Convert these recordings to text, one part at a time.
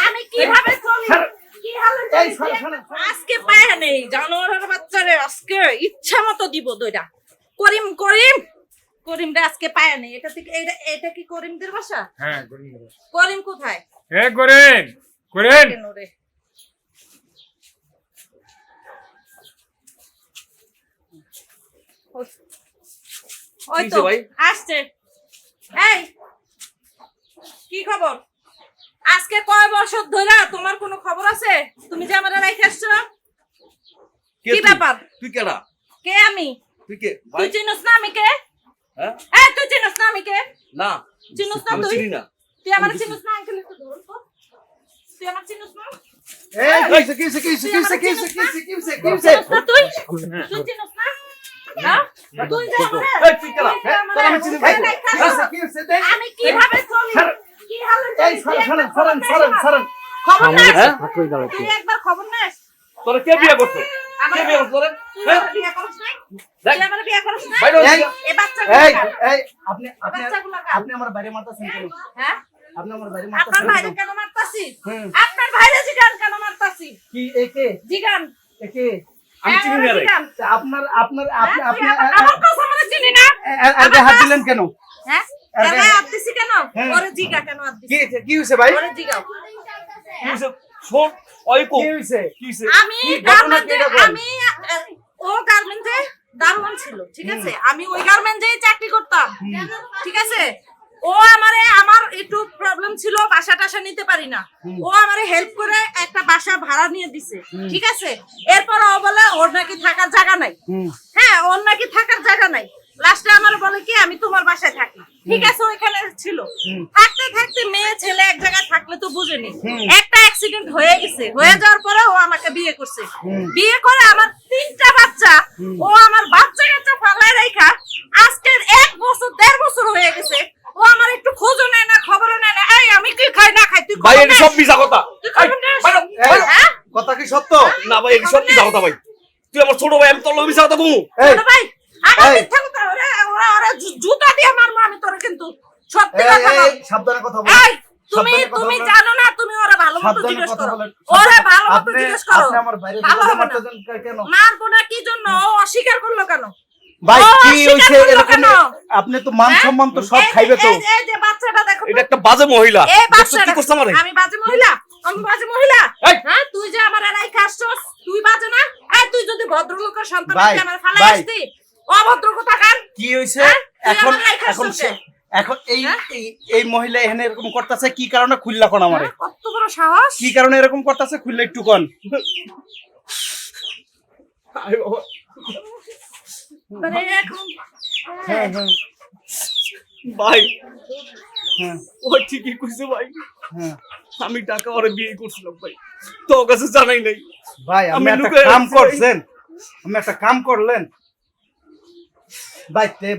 আমি কীভাবে। আজকে পায় নেই জানোয়ারের বাচ্চারে আজকে ইচ্ছা মতো দিব দইটা। করিম করিম! করিম রে আজকে পায় নেই। এটা থেকে এটা এটা কি করিমদের বাসা? হ্যাঁ করিম কোথায়? করেন কেন রে? ওই- তো ভাই? আসছে। এই কি খবর? আজকে কয় বছর ধরে তোমার কোনো খবর আছে? তুমি যে আমার রাইখে আসছো? কি ব্যাপার? তুই কেডা? কে আমি? তুই কে? তুই চিনস না আমি কে? হ্যাঁ? এই তুই চিনস না আমি কে? না চিনস না তুই? চিনি না। তুই আমার চিনস না আঙ্কেল একটু ধরুন তো তুই আমার চিনস না? এই কি কি কি কি কি কি কি কি কি হচ্ছে দেখ? আমি কীভাবে চলি ছাড়। কি তোরা কে বিয়ে করছে? কে বিয়ে করছে? বিয়ে নাই? নাই? বাইরে হয়ে? এই আপনি আপনি বাচ্চাগুলো কার? আপনি আমার বাইরে মারতেছেন কেন? হ্যাঁ? আপনি আমার বাইরে আপনার মারতেছেন ভাইরে কেন? কেন মারতাছি? আপনার ভাইরে জিগান কেন মারতাছি? কি একে জিগান। একে আমি চিনি না রে। আপনার আপনার আপনি আপনি আমার- আমার কথা আমারে চিনি না? আগে হাত দিলেন কেন হ্যাঁ? আরে এর গায়ে হাত দিছি কেন? ওরে জিগা কেন হাত কি কি হয়েছে ভাই ওরে জিগাও। শোন, ওই কি হয়েছে কি হচ্ছে? আমি কি ঘটনা গার্মেন্টে কি এরকম? আমি ও গার্মেন্টে দারোয়ান ছিল ঠিক আছে আমি ওই গার্মেন্টে চাকরি করতাম ঠিক আছে ও আমারে আমার একটু প্রবলেম ছিল বাসা টাসা নিতে পারি না। ও আমারে হেল্প করে একটা বাসা ভাড়া নিয়ে দিছে ঠিক আছে? এরপর ও বলে ওর নাকি থাকার জায়গা নাই। হ্যাঁ ওর নাকি থাকার জায়গা নাই। লাস্টে আমার বলে কি আমি তোমার বাসায় থাকি। ঠিক আছে ওইখানে ছিল। থাকতে থাকতে মেয়ে ছেলে এক জায়গায় থাকলে তো বুঝেনি। একটা অ্যাক্সিডেন্ট হয়ে গেছে। হয়ে যাওয়ার পরে ও আমাকে বিয়ে করছে। বিয়ে করে আমার তিনটা বাচ্চা। ও আমার বাচ্চা কাচ্চা ফালায় রেখা আজকে এক বছর দেড় বছর হয়ে গেছে ও আমার একটু খোঁজও নেয় না খবরও নেয় না এই আমি কি খাই না খাই তুই ভাই এটা? সব মিছা কথা। হ্যাঁ? কথা কি সত্য? না ভাই এটা সব মিছা কথা ভাই। তুই আমার ছোট ভাই আমি তোর মিছা কথা কমু? ছোট ভাই জুতা দিয়ে মারবো আমি তোরে কিন্তু। সত্যি কথা সাবধানে কথা বল। তুমি তুমি জানো না তুমি ওরা ভালো মতো জিজ্ঞেস করো। ওরা ভালো মতো জিজ্ঞেস করো। আপনি আমার বাইরে ভালো। কেন? মারবো না কি জন্য? অস্বীকার করল কেন? ভাই কি হইছে এরকম কেন? আপনি তো মান হ্যাঁ? সম্মান তো সব খাইবে তো। এই যে- বাচ্চাটা দেখো এটা একটা বাজে মহিলা। এই দেখছ বাচ্চাটা কি করছে আমি বাজে মহিলা? আমি বাজে মহিলা? হ্যাঁ তুই যে আমার এলাই তুই বাজে না? এই তুই যদি ভদ্রলোকের সন্তান আমার ফালাই আসতি অভদ্র কোথাকার কি হইছে? হ্যাঁ? এখন এখন এখন এই? এই- মহিলা এখানে এরকম করতেছে কি কারণে খুললা কোন আমারে? কত বড় সাহস। কি কারণে এরকম করতেছে? খুললে একটু কোন। আরে বাবা, এখন হ্যাঁ হ্যাঁ। ভাই হ্যাঁ। ও ঠিকই কইছে ভাই। হ্যাঁ। আমি টাকা ওরে বিয়ে করছিলাম ভাই। তো কাছে জানাই নাই। ভাই আমি একটা কাম করছেন। আপনি একটা কাম করলেন।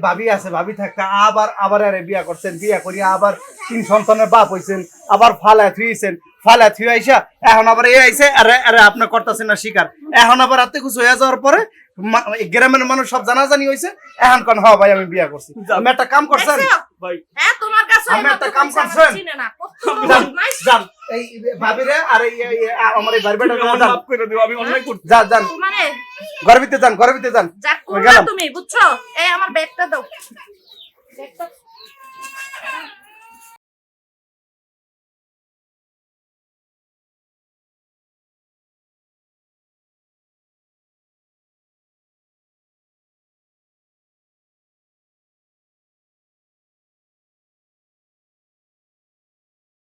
ভাবি আছে ভাবি থাকতে আবার আবার আরে বিয়া করছেন বিয়া করি আবার তিন সন্তানের বাপ হইছেন আবার ফালা থুইছেন। ফালা থুই আইসা এখন আবার এ আইছে আরে আরে আপনি করতেছেন না শিকার। এখন আবার রাতে খুশ হয়ে যাওয়ার পরে গ্রামের মানুষ সব জানাজানি হইছে। এখন কোন হ ভাই আমি বিয়া করছি। আমি একটা কাম করছেন? হ্যাঁ তোমার কাছে আমি একটা কাম করছেন? চিনে না। কত যান এই ভাবিরে আর এই এই- এই- আমার এই তুমি আমার মাফ করে দিও আমি অন্যায় করছি। যান যান। মানে গর্বিতে যান গর্বিতে যান। যা ওই করবা গেলাম। তুমি? বুঝছ? এই আমার ব্যাগটা দাও। ব্যাগটা